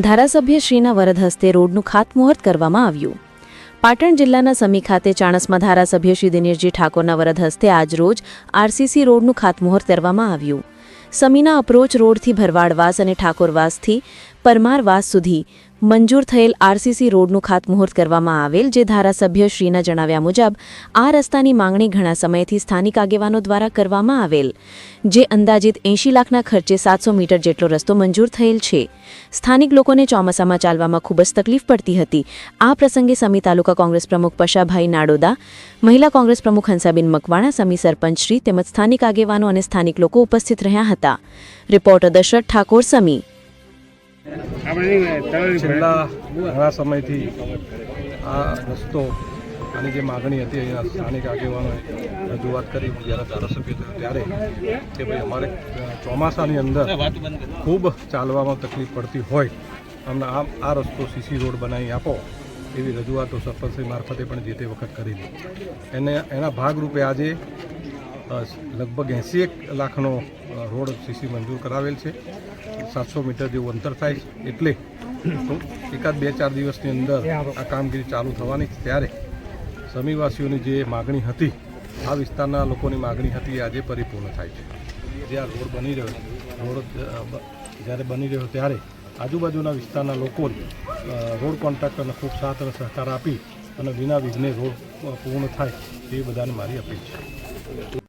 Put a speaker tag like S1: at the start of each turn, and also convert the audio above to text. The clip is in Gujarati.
S1: ધારાસભ્યશ્રીના વરદ હસ્તે રોડનું ખાતમુહૂર્ત કરવામાં આવ્યું. પાટણ જિલ્લાના સમી ખાતે ચાણસમાં ધારાસભ્ય શ્રી દિનેશજી ઠાકોરના વરદ હસ્તે આજરોજ આરસીસી રોડનું ખાતમુહૂર્ત કરવામાં આવ્યું. સમીના અપ્રોચ રોડથી ભરવાડવાસ અને ઠાકોરવાસથી પરમારવાસ સુધી મંજૂર થયેલ આરસીસી રોડનું ખાતમુહૂર્ત કરવામાં આવેલ, જે ધારાસભ્ય શ્રીના જણાવ્યા મુજબ આ રસ્તાની માંગણી ઘણા સમયથી સ્થાનિક આગેવાનો દ્વારા કરવામાં આવેલ, જે અંદાજિત એંશી લાખના ખર્ચે સાતસો મીટર જેટલો રસ્તો મંજૂર થયેલ છે. સ્થાનિક લોકોને ચોમાસામાં ચાલવામાં ખૂબ જ તકલીફ પડતી હતી. આ પ્રસંગે સમી તાલુકા કોંગ્રેસ પ્રમુખ પશાભાઈ નાડોદા, મહિલા કોંગ્રેસ પ્રમુખ હંસાબેન મકવાણા, સમી સરપંચશ્રી તેમજ સ્થાનિક આગેવાનો અને સ્થાનિક લોકો ઉપસ્થિત રહ્યા હતા. રિપોર્ટર દશરથ ઠાકોર, સમી.
S2: છેલ્લા ઘણા સમયથી આ રસ્તો આની જે માગણી હતી અહીંયા સ્થાનિક આગેવાનોએ રજૂઆત કરી, જ્યારે ધારાસભ્ય થયો ત્યારે, કે ભાઈ અમારે ચોમાસાની અંદર ખૂબ ચાલવામાં તકલીફ પડતી હોય, અમને આ આ રસ્તો સીસી રોડ બનાવી આપો એવી રજૂઆતો સરપંચશ્રી મારફતે પણ જે તે વખત કરેલી એને, એના ભાગરૂપે આજે લગભગ એંસી એક લાખનો રોડ સીસી મંજૂર કરાવેલ છે. સાતસો મીટર જેવું અંતર થાય એટલે એકાદ બે ચાર દિવસની અંદર આ કામગીરી ચાલુ થવાની ત્યારે સમીવાસીઓની જે માગણી હતી, આ વિસ્તારના લોકોની માગણી હતી આજે પરિપૂર્ણ થાય છે. જે આ રોડ બની રહ્યો, રોડ જ્યારે બની રહ્યો ત્યારે આજુબાજુના વિસ્તારના લોકો રોડ કોન્ટ્રાક્ટરને ખૂબ સાથ અને સહકાર આપી અને વિના વિઘ્ને રોડ પૂર્ણ થાય એ બધાને મારી અપીલ છે.